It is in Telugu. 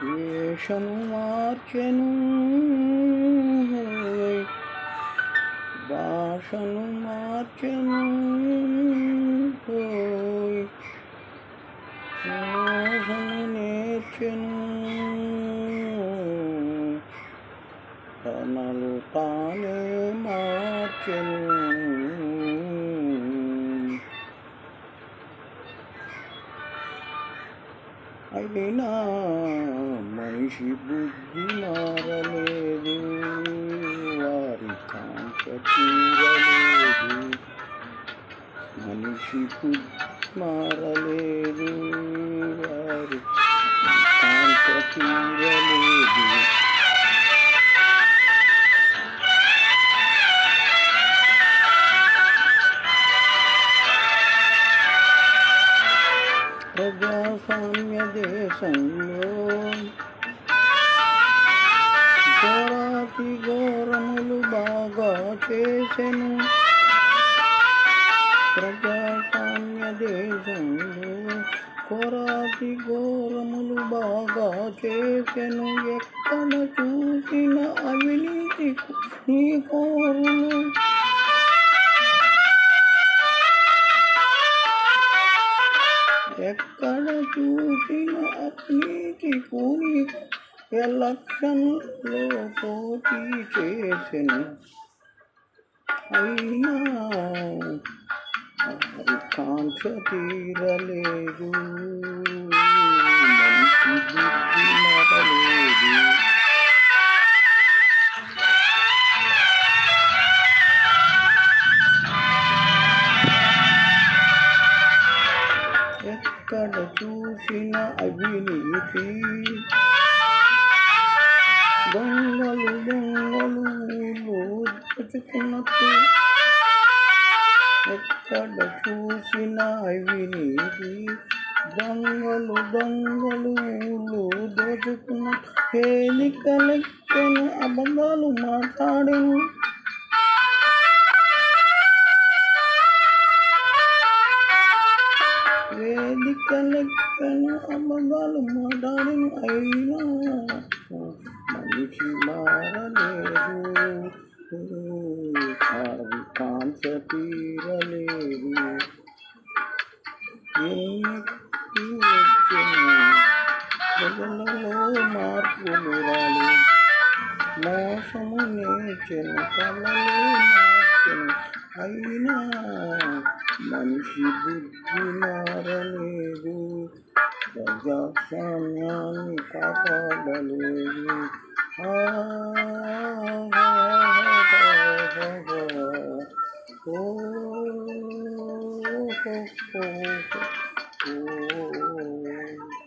వేషను మార్చెను భాషను మార్చెను హోయ్. మోసము నేర్చెను తనలు తానే మార్చెను అయినా మనిషి బుద్ధి మారలేదు వారి కాంత తీరలేదు మనిషి బుద్ధి మారలేదు వారి కాంత తీరలేదు ప్రజాస్వామ్య దేశంలో చేసెను. ప్రజాస్వామ్య దేశంలో కొరాతి ఘోరములు బాగా చేసెను. ఎక్కడ చూసిన అవినీతి నీ కోరులు? ఎక్కడ చూసిన అవినీతి కూని ఎలక్షన్లో పోటీ చేసెను. అయినా కాంక్ష తీరలేదు బుద్ధి మరలేదు ఎక్కడ చూసిన అవినీతి? ఊళ్ళు ఎక్కడ చూసినా అవినీతి దొంగలు దొంగలు ఊళ్ళు దోచుకున్నట్టు ఏలికలెక్కను అబద్ధాలు మాట్లాడను వేదిక లెక్కను అబద్ధాలు మాట్లాడను అయినా మనిషి మారని కాంక్ష తీరలేదు ప్రజలలో మార్పులు రాలి మోసము నేర్చను కళలు మార్చను అయినా మనిషి బుద్ధి మారలేదు ప్రజాస్వామ్యాన్ని కాపాడలేదు. ఆ, Oh.